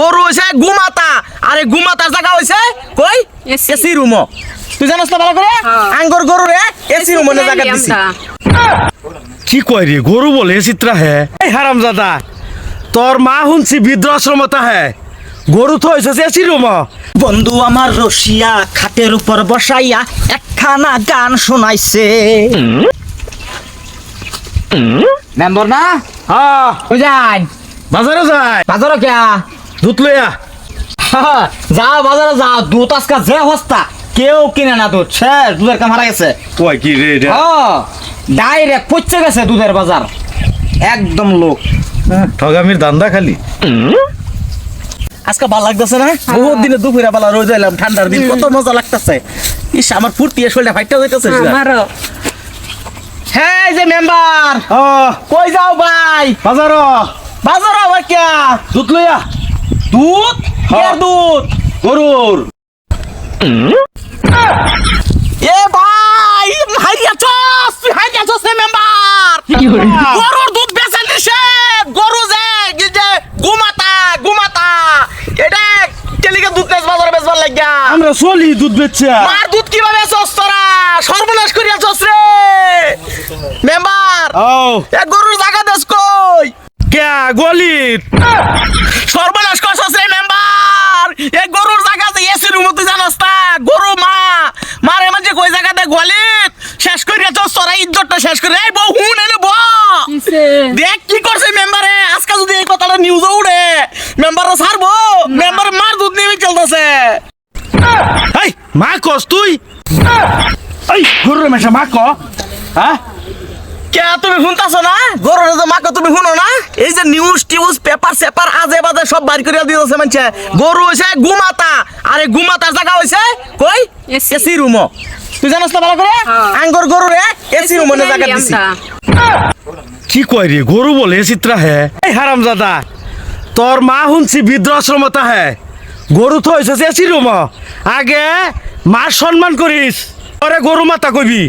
গরু হইছে গুমাতা। আরে গুমাতার জায়গা হইছে কই? এসি। রুম তুই জানাস না ভালো করে? হ্যাঁ। আঙ্গর গরু রে এসি রুম জায়গা দিছি। কি কয় রে গরু বলে চিত্রা হে। এই হারাম দাদা তোর মা শুনছি বৃদ্ধাশ্রমতা হে। গরু তো হয়েছে এসি রুম বন্ধু আমার রশিয়া খাটের উপর বসাইয়া একখানা গান শোনাইছে। মেম্বার না? হ্যাঁ। বুঝাই বাজারে যায় বাজারও কে? দুধ লইয়া। যাও বাজারে যাও দুধ আজকে যে হস্তা কেউ কিনে না দুধ। শেষ দুধের কাম হারা গেছে। কয় কি রে এটা? ডাইরেক্ট পচে গেছে দুধের বাজার। একদম লোক। ঠগামির দান্দা খালি। আজকে ভালো লাগতেছে না? বহুত দিনে দুপুরে বেলা রোজ এলাম ঠান্ডার দিন কত মজা লাগতেছে। ইস আমার ফুর্তি শরীরটা ফাইটটা যাইতেছে আমারও। হ্যাঁ যে মেম্বার। ও কই যাও ভাই? বাজার বাজার আবার কে দুধ লইয়া। দুধ? হ্যাঁ। দুধ? গরুর। এ ভাই হাইয়া চস তুই হাইয়া চস রে মেম্বার গরুর দুধ বেচা নিষেধ গরু যে যে গুমাতা গুমাতা। এটা কেলিকে দুধ বেচ বাজারে বেচবার লাগিয়া। আমরা চলি দুধ বেচছে মার দুধ কীভাবে চস তোরা? সর্বনাশ করিয়া চস রে। মেম্বার ও এ গরুর জায়গা দেশ কই? কে গলিত? সর্বনাশ রে মেম্বার! এ গরুর জায়গা যে এসি রুম তুই জানাস না? গরু মা! মারে মাঝে কই জায়গাতে গলিত শেষ করিয়া চস তোরা ইজ্জতটা শেষ করে এই বউ হুন এনে ব দেখ কি করছে মেম্বারে আজকে যদি এই কথাটা নিউজ উড়ে মেম্বাররা ছাড়বো মেম্বার মার দুধ নিয়ে চলতেছে। এই মা কস তুই? এই গরুর মেশা মা ক? হ্যাঁ? কে তুমি শুনতাছ না? গরুর যে মাকে তুমি শুনো না? এই যে নিউজ টিউজ পেপার সেপার আজে বাজে সব বাড়ি করে দিতেছে মানছে। গরু হইছে গুমাতা। আরে গুমাতার জায়গা হইছে কই? এসি রুম তুই জানাস না ভালো করে। আঙ্গর গরু রে এসি রুম জায়গা দিছি। কি কয় রে? গরু বলে চিত্রা হে। এই হারাম দাদা তোর মা শুনছি বৃদ্ধাশ্রমতা হে। গরু তো হয়েছে এসি রুম আগে মার সম্মান করিস ওরে গরু মাতা কইবি।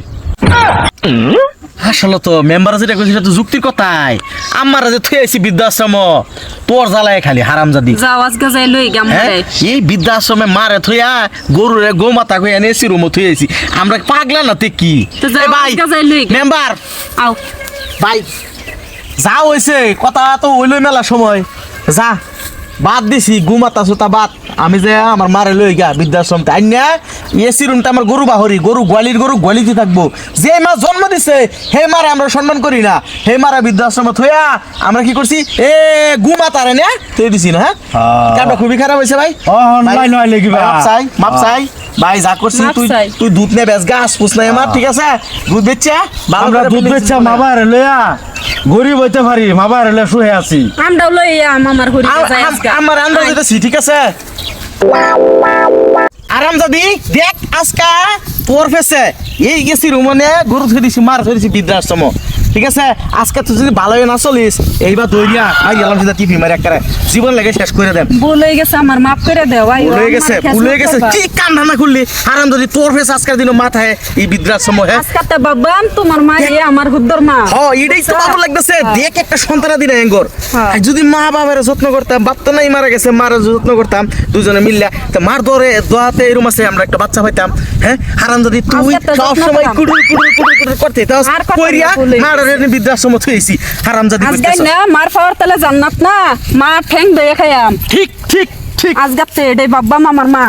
আসলে তো মেম্বার যেটা কইছে সেটা তো যুক্তির কথাই। আমার যে থুই আইছি বৃদ্ধাশ্রম তোর জ্বালায় খালি হারামজাদি। যাও আজকে যাই লই গাম হ্যাঁ? এই বৃদ্ধাশ্রমে মারে থইয়া গরুরে গোমাতা কইয়া নেছি রুমো থুই আইছি। আমরা পাগলা না তে কি? ভাই। মেম্বার আও। ভাই যা হইছে কথা তো হইলই মেলা সময়। যা। বাদ দিছি গুমাতা সুতা বাদ। আমি যে আমার মারে লই গা বৃদ্ধাশ্রম তাই না এসি রুমটা আমার গরু বাহরি গরু গোয়ালির গরু গোয়ালিতে থাকব। যে মা জন্ম দিছে হে মারে আমরা সম্মান করি না। হে মারা বৃদ্ধাশ্রমত হইয়া আমরা কি করছি? এ গুমাতা রে না তুই দিছি না হ্যাঁ? হ্যাঁ। কামটা খুবই খারাপ হয়েছে ভাই। ও, নয়, নয়, লেগি ভাই। মাপ চাই মাপ হ্যাঁ। চাই। ভাই যা করছিস তুই তুই দুধ নে বেচ গাছ পুষ নাই আমার ঠিক আছে? দুধ বেচছে আমরা দুধ ফেলে বেচা দিছিস মা বাইরে লইয়া। গরিব হইতে পারি মামার হলে শুয়ে আছি। আমরাও লই আম- আজকে। আমার আন্দাজ দিতেছি ঠিক আছে? আরাম যাবি দেখ আজকা তোর ফেসে এই গেছি রুমনে গরু ধরে দিছি মার ধরেছি বৃদ্ধাশ্রম ঠিক আছে? আজকে তুই যদি ভালো না চলিস এইবার দৌড়িয়া আই গেলাম সেটা টিভি মারি একবারে। জীবন লেগে শেষ করে দেন। ভুল হয়ে গেছে আমার মাফ করে দেও আই ভুল হয়ে গেছে ভুল হয়ে গেছে। কি কান ধানা খুললি আরাম দাদি তোর ফেস আজকের দিন মাথায় এই বৃদ্ধাশ্রম হ্যাঁ? আজকে তো বাবাম তোমার মা এ আমার হুদ্দর মা। হ এটাই তো ভালো লাগতেছে। দেখ একটা সন্তান দিন এঙ্গর হ্যাঁ। আর যদি মা বাবার যত্ন করতাম বাপ তো নাই মারা গেছে মার যত্ন করতাম দুজনে মিললে। তো মার দরে দোয়াতে এরম আছে আমরা একটা বাচ্চা পাইতাম হ্যাঁ? হারাম যদি তুই আজকে সব সময় কুড়ুর কুড়ুর কুড়ুর করতে। তাও কইরিয়া না, হয়ে মার বৃদ্ধাশ্রম। আজকে না মার পাওয়ার তালে জান্নাত না মা ঠ্যাং দয়ে খাইয়াম। ঠিক ঠিক ঠিক। আজকে এটাই বাব্বাম আমার মা।